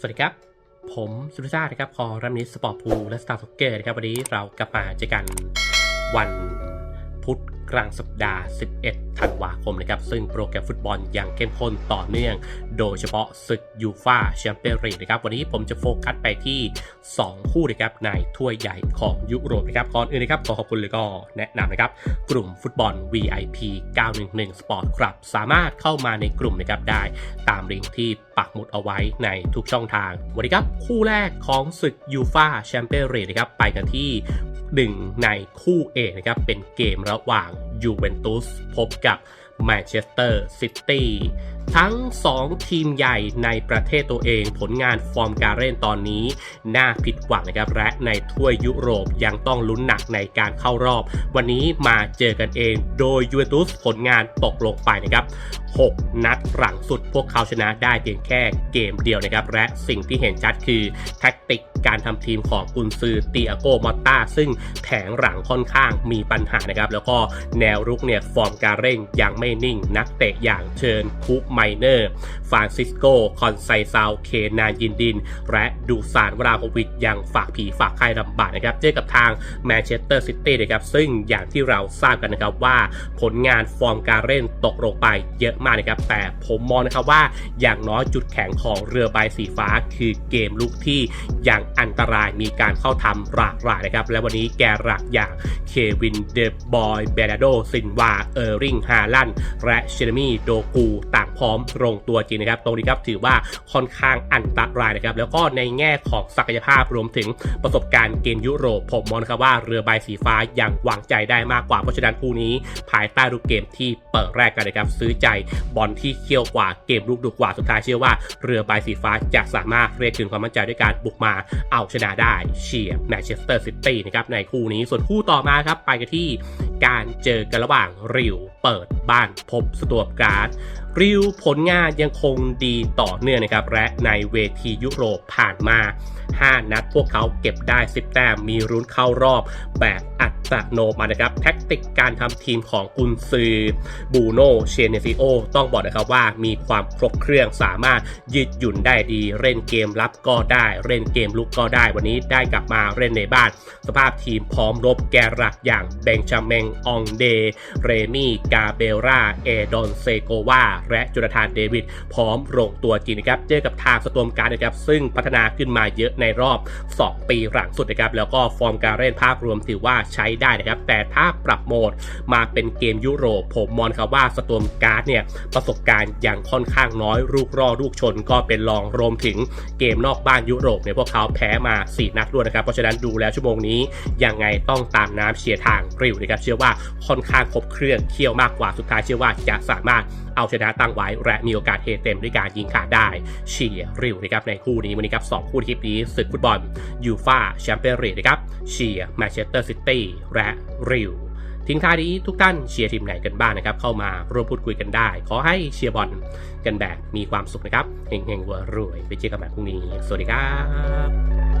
สวัสดีครับ ผมสุริชาตินะครับคอรัมนิสสปอร์ตพูลและสตาร์ทเกอร์นะครับวันนี้เรากลับมาเจอกันวันพุธ กลางสัปดาห์ 11 ธันวาคมนะครับ ซึ่งโปรแกรมฟุตบอลยังเข้มข้นต่อเนื่อง โดยเฉพาะศึกยูฟาแชมเปี้ยนส์ลีกนะครับ วันนี้ผมจะโฟกัสไปที่ 2 คู่นะครับในถ้วยใหญ่ของยุโรปนะครับก่อนอื่นนะครับขอขอบคุณเลยก็แนะนำนะครับ กลุ่มฟุตบอล VIP 911 Sport ครับสามารถเข้ามาในกลุ่มนะครับได้ตามลิงก์ที่ปักหมุดเอาไว้ในทุกช่องทาง วันนี้ครับคู่แรกของศึกยูฟาแชมเปี้ยนส์ลีกนะครับไปกันที่ หนึ่งในคู่เอกนะครับ เป็นเกมระหว่างยูเวนตุสพบกับแมนเชสเตอร์ซิตี้ ทั้ง 2 ทีมใหญ่ในประเทศตัวเอง ผลงานฟอร์มการเล่นตอนนี้ น่าผิดหวังนะครับ และในถ้วยยุโรปยังต้องลุ้นหนักในการเข้ารอบ วันนี้มาเจอกันเอง โดยยูเวนตุสผลงานตกลงไปนะครับ 6 นัดหลังสุดพวกเขาชนะได้เพียงแค่เกมเดียวนะครับ และสิ่งที่เห็นชัดคือแท็กติกการทำทีมของกุนซือตีอาโกมอตตาซึ่งแผงหลังค่อนข้างมีปัญหานะครับ แล้วก็แนวรุกเนี่ยฟอร์มการเร่งยังไม่นิ่ง นักเตะอย่างเชิญคุไมเนอร์ ฟรานซิสโก คอนไซซาวเคนานยินดิน และดูซานวราโควิดยังฝากผีฝากไข้ลำบากนะครับ เจอกับทางแมนเชสเตอร์ซิตี้นะครับ ซึ่งอย่างที่เราทราบกันนะครับว่าผลงานฟอร์มการเล่นตกลงไปเยอะมากนะครับ แต่ผมมองนะครับว่าอย่างน้อยจุดแข็งของเรือใบสีฟ้า คือเกมลุกที่ยังอันตรายมีการเข้าทำหลากหลายนะครับ และวันนี้แกหลักอย่างเควินเดบอยเบนาโดซินวาเออร์ริงฮาลันและเชเรมีโดกูต่าง พร้อมลงตัวจริงนะครับ ตรงนี้ครับถือว่าค่อนข้างอันตรายนะครับ แล้วก็ในแง่ของศักยภาพรวมถึงประสบการณ์เกมยุโรปผมมองครับว่าเรือใบสีฟ้ายังวางใจได้มากกว่า เพราะฉะนั้นคู่นี้ ภายใต้รูปเกมที่เปิดแรกกันนะครับ ซื้อใจบอลที่เคี่ยวกว่าเกมลูกดุกว่าสุดท้ายเชื่อว่าเรือใบสีฟ้าจะสามารถเรียกคืนความมั่นใจด้วยการบุกมาเอาชนะได้เชียร์แมนเชสเตอร์ซิตี้นะครับในคู่นี้ส่วนคู่ต่อมาครับไปกันที่ การเจอกันระหว่างริวเปิดบ้านพบสตวบการ์ดริวผลงานยังคงดีต่อเนื่องนะครับ และในเวทียุโรปผ่านมา 5 นัดพวกเขาเก็บได้ 10 แต้มมีรุ้นเข้ารอบแบบอัด ตโนมัตินะครับแท็กติกการทำทีมของกุนซือบูโนเชเนซิโอต้องบอกนะครับว่ามีความครบเครื่องสามารถยืดหยุ่นได้ดี เล่นเกมรับก็ได้ เล่นเกมลุกก็ได้ วันนี้ได้กลับมาเล่นในบ้าน สภาพทีมพร้อมรบแกหลักอย่างเบงจาเมงองเด เรมี่กาเบราเอดอนเซโกวาและจุลธานเดวิดพร้อมลงตัวจริงนะครับเจอกับทางสตอมการนะครับซึ่งพัฒนาขึ้นมาเยอะในรอบ 2 ปีหลังสุดนะครับแล้วก็ฟอร์มการเล่นภาพรวมถือว่าใช้ได้นะครับ แต่ถ้าปรับโหมดมาเป็นเกมยุโรป ผมมองครับว่าสตอมการ์ดเนี่ยประสบการณ์อยังค่อนข้างน้อยลูกรอลูกชนก็เป็นรองรวมถึงเกมนอกบ้านยุโรปเนี่ยพวกเขาแพ้มา 4 นัดรวดนะครับ เพราะฉะนั้นดูแล้วชั่วโมงนี้ยังไงต้องตามน้ำเชียร์ทางริวนะครับ เชื่อว่าค่อนข้างครบเครื่องเคี่ยวมากกว่าสุดท้ายเชื่อว่าจะสามารถเอาชนะตั้งไว้และมีโอกาสเทเต็มด้วยการยิงขาดได้เชียร์ริวนะครับในคู่นี้วันนี้ครับสองคู่คลิปนี้ศึกฟุตบอลยูฟาแชมเปี้ยนส์ลีกนะครับเชียร์แมนเชสเตอร์ซิตี้และริวทิ้งท้ายนี้ทุกท่านเชียร์ทีมไหนกันบ้างนะครับ เข้ามาร่วมพูดคุยกันได้ ขอให้เชียร์บอลกันแบบมีความสุขนะครับเฮงๆวัวรวยไปเจอกันใหม่พรุ่งนี้ สวัสดีครับ